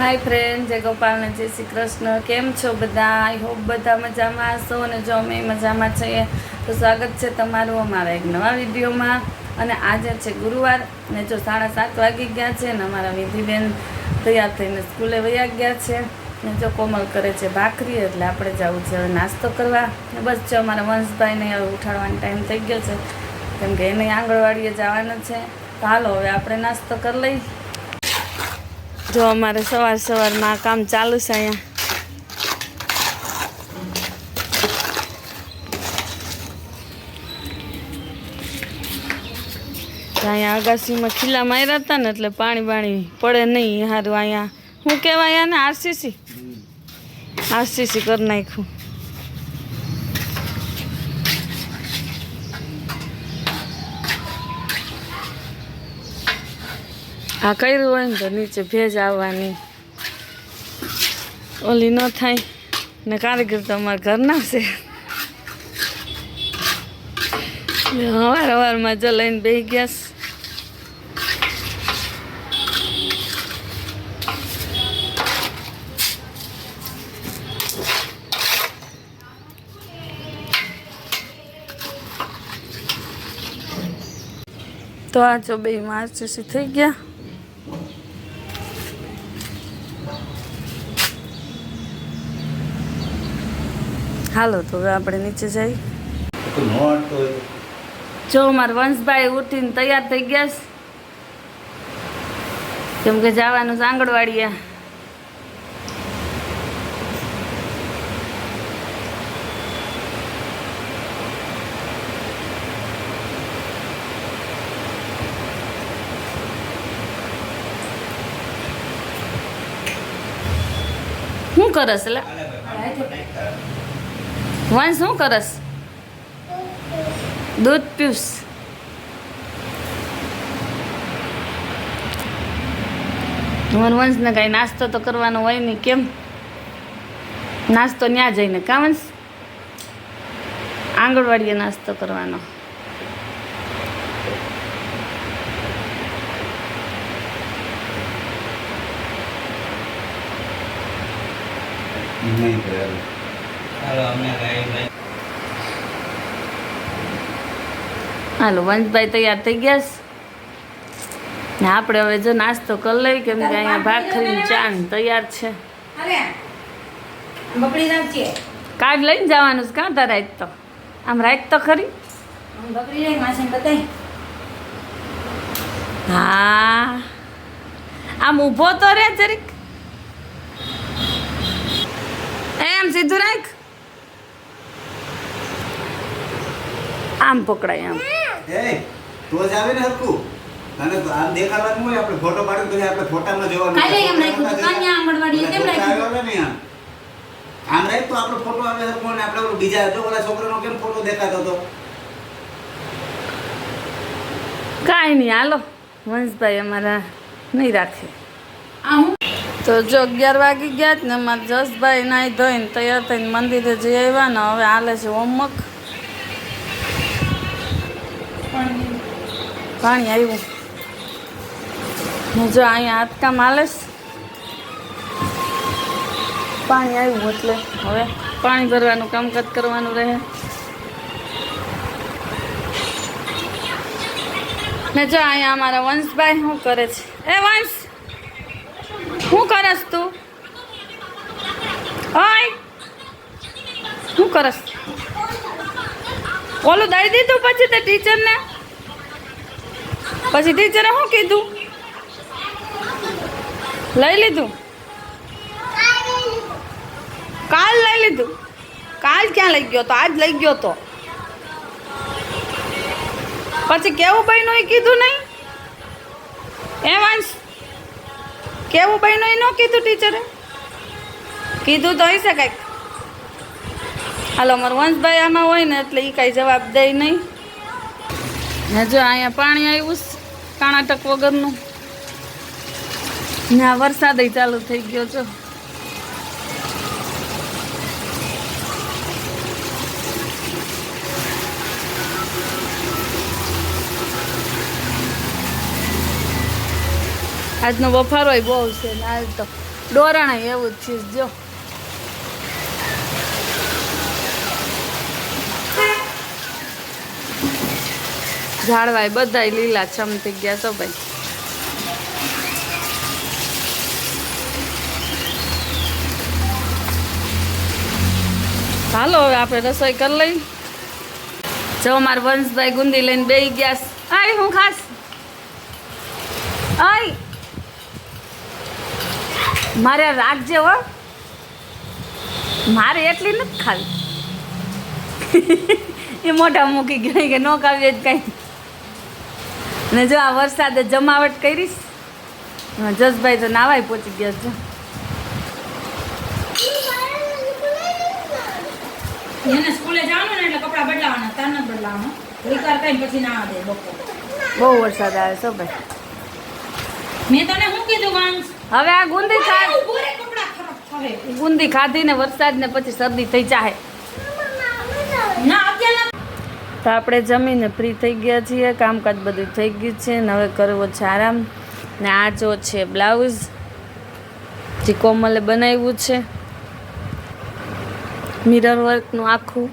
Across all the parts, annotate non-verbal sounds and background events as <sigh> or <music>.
હાય friend જય ગોપાલને જય શ્રી કૃષ્ણ. કેમ છો બધા? આઈ હોપ બધા મજામાં હશો અને જો અમે મજામાં છીએ, તો સ્વાગત છે તમારું અમારા એક નવા વિડીયોમાં. અને આજે છે ગુરુવાર ને જો સાડા સાત વાગી ગયા છે અને અમારા વિધિબેન તૈયાર થઈને સ્કૂલે વયા ગયા છે ને જો કોમલ કરે છે ભાખરી, એટલે આપણે જવું છે હવે નાસ્તો કરવા. ને બસ જો અમારા વંશભાઈને હવે ઉઠાડવાનો ટાઈમ થઈ ગયો છે. કેમ કે એને આંગણવાડીએ જવાનું છે. તો હાલો, હવે આપણે નાસ્તો કરી લઈ જો અમારે સવાર સવારમાં આ કામ ચાલુ છે અહીંયા. અહીંયા અગાસીમાં ખીલા માર્યા હતા ને એટલે પાણી બાણી પડે નહીં સારું અહીંયા. શું કહેવાય ને આરસીસી? આરસીસી કરી નાખ્યું. આ કર્યું હોય ને તો નીચે ભેજ આવવાની. ઓલી ન થાય. ને કારીગર તો અમારા ઘરના છે. હવાર હવારમાં જો લઈને બે ગયા. તો આ જો બે માર્ચ થઈ ગયા. હાલો તો હવે આપણે નીચે જઈ. જો મારા વંશભાઈ ઉઠીને તૈયાર થઈ ગયા છે. કેમ કે જવાનું છે આંગણવાડીએ. શું કરસ એટલે વંશ શું કરસ? દૂધ તમારા વંશને કાંઈ નાસ્તો તો કરવાનો હોય નહીં, કેમ? નાસ્તો ત્યાં જઈને કા વંશ? આંગણવાડીએ નાસ્તો કરવાનો. નહીં. હાલો વંશભાઈ તૈયાર થઈ ગયા છે. ને આપણે હવે જો નાસ્તો કરી લઈ કેમ કે અહીંયા ભાખરી ચાન તૈયાર છે. કાર્ડ લઈને જવાનું છે કાં તારા તો? આમ રાખ તો ખરી. હા. આમ ઊભો તો રે જરીક. એમ સીધું રાખ. આમ પકડાય આમ તો જ આવે ને હરખું. અને આમ દેખાડવાનું હોય, આપણે ફોટો પાડીને પછી આપણે ફોટામાં જોવાનું. કાલે એમ રાખ્યું હતું, કાલે આંગણવાડીએ કેમ રાખ્યું? ને આમ. આમ રાખ તો આપણો ફોટો આવે હરખો અને આપણે બીજા હતો ઓલા છોકરાનો કેમ ફોટો દેખાતો હતો કાંઈ નહીં હાલો વંશભાઈ અમારા નહીં રાખે આ હું તો જો અગિયાર વાગી ગયા જ ને અમારા જસભાઈ નાહી ધોઈને તૈયાર થઈને મંદિરે જઈ આવ્યા ને હવે હાલે છે હોમવર્ક પાણી આવ્યું. ને જો અહીંયા હાથકામ માલેશ પાણી આવ્યું એટલે હવે પાણી ભરવાનું કામકાજ કરવાનું રહે. ને જો અહીંયા અમારા વંશભાઈ શું કરે છે? એ વંશ, શું કરસ તું? ઓય, શું કરસ? ઓલું દઈ દીધું પછી તે ટીચરને પછી ટીચરે શું કીધું? લઈ લીધું? કાલ લઈ લીધું. કાલ ક્યાં લઈ ગયો તો? આજ લઈ ગયો તો. પછી કેવું બહેનો એ કીધું નહીં? એ વાંચ કેવું બહેનો એ ન કીધું ટીચરે? કીધું તો હશે કંઈક. હાલો, અમારું વંશભાઈ આમાં હોય ને એટલે એ કાંઈ જવાબ દે નહીં. હજુ અહીંયા પાણી આવ્યું છે કર્ણાટક વગરનું. ને આ વરસાદ ચાલુ થઈ ગયો છો. આજનો બફારો બહુ છે ને, આજ તો ડોરણ એવું જ છે, જો. ઝાડવાય બધાય લીલા છમ થઈ ગયા છો ભાઈ. હાલો, હવે આપણે રસોઈ કરી લઈ. જો મારા વંશભાઈ ગુંદી લઈને બે ગયા. આય, હું ખાસ? આય. મારે રાખજે હો. મારે એટલી નથી ખાવી. <laughs> એ મોઢા મૂકી ગઈ કે ન ખાવી જ કાંઈ. ને જો આ વરસાદે જમાવટ કરીશ જસભાઈ તો નાવાય પહોંચી ગયા છે. એને સ્કૂલે જવાનું ને એટલે કપડાં બદલાવાના તાર નથી બદલાવાનું. ઘડીક કઈ પછી ના આવે બપોર. બહુ વરસાદ આવે છે ભાઈ. મેં તને શું કીધું વાંસ? હવે આ ગુંદી ગુંદી ખાધી ને વરસાદ ને પછી શરદી થઈ જાય તો આપણે જમીને ફ્રી થઈ ગયા છીએ, કામકાજ બધું થઈ ગયું છે ને હવે કરવો છે આરામ. ને આ જો છે બ્લાઉઝ, જે કોમલે બનાવ્યું છે. મિરર વર્કનું આખું.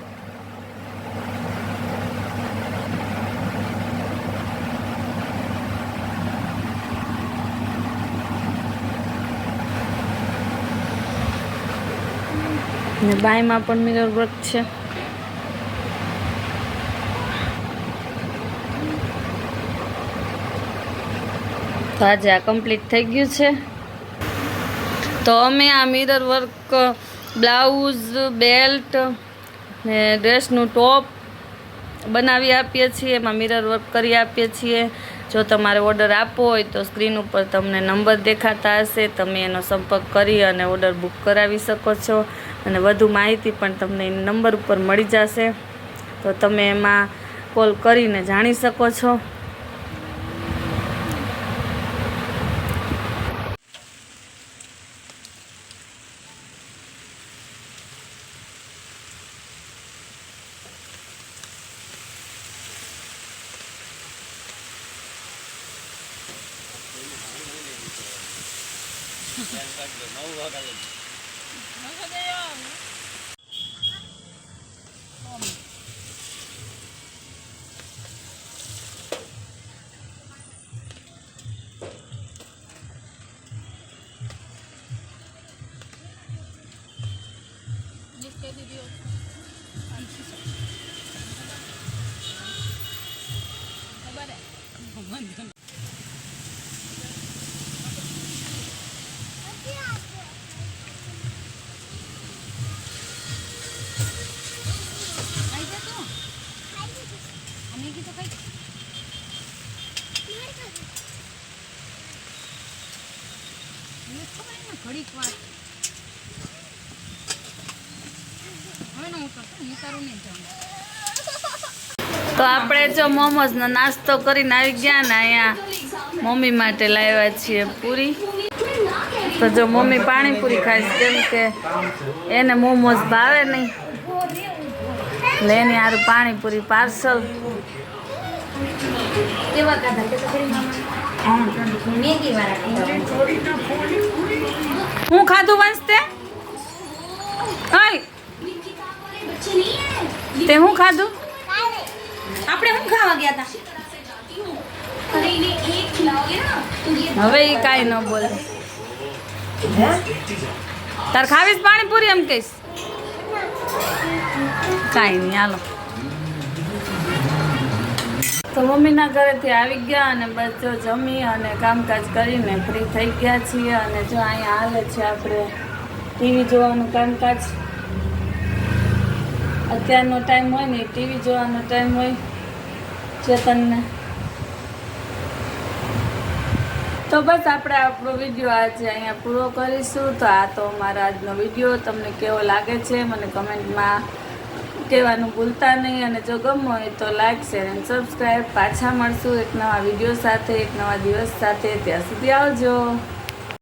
ને બાયમાં પણ મિરર વર્ક છે. તો આજે આ કમ્પ્લીટ થઈ ગયું છે. તો અમે આ મિરર વર્ક બ્લાઉઝ બેલ્ટ ને ડ્રેસનું ટોપ બનાવી આપીએ છીએ. એમાં મિરર વર્ક કરી આપીએ છીએ. જો તમારે ઓર્ડર આપવો હોય તો સ્ક્રીન ઉપર તમને નંબર દેખાતા હશે. તમે એનો સંપર્ક કરી અને ઓર્ડર બુક કરાવી શકો છો. અને વધુ માહિતી પણ તમને નંબર ઉપર મળી જશે. તો તમે એમાં કોલ કરીને જાણી શકો છો. ઘડીક વાર હવે નો ઉતરતો હું તારું નહીં જાઉં તો આપણે જો મોમોઝનો નાસ્તો કરીને આવી ગયા ને અહીંયા મમ્મી માટે લાવ્યા છીએ પૂરી. તો જો મમ્મી પાણીપુરી છે, કેમ કે એને મોમોઝ ભાવે નહીં. એની હારું પાણીપુરી પાર્સલ. તો હું ખાધું વંશતે ઓય. તે હું ખાધું? આપણે શું ખાવા ગયા હતા હવે એ કાંઈ ન બોલે. તાર ખાવીશ પાણીપુરી એમ કહીશ? કાંઈ નહીં હાલો. તો મમ્મીના ઘરેથી આવી ગયા અને બસ જો જમી અને કામકાજ કરીને ફ્રી થઈ ગયા છીએ અને જો અહીંયા હાલે છે આપણે ટીવી જોવાનું કામકાજ. અત્યારનો ટાઈમ હોય ને ટીવી જોવાનો ટાઈમ હોય. ચેતનને. તો બસ આપણે આપણો વીડિયો આજે અહીંયા પૂરો કરીશું. તો આ તો અમારો આજનો વીડિયો. તમને કેવો લાગે છે મને કમેન્ટમાં કહેવાનું ભૂલતા નહીં. અને જો ગમો હોય તો લાઈક, શેર એન્ડ સબસ્ક્રાઈબ. પાછા મળશું એક નવા વીડિયો સાથે, એક નવા દિવસ સાથે. ત્યાં સુધી આવજો.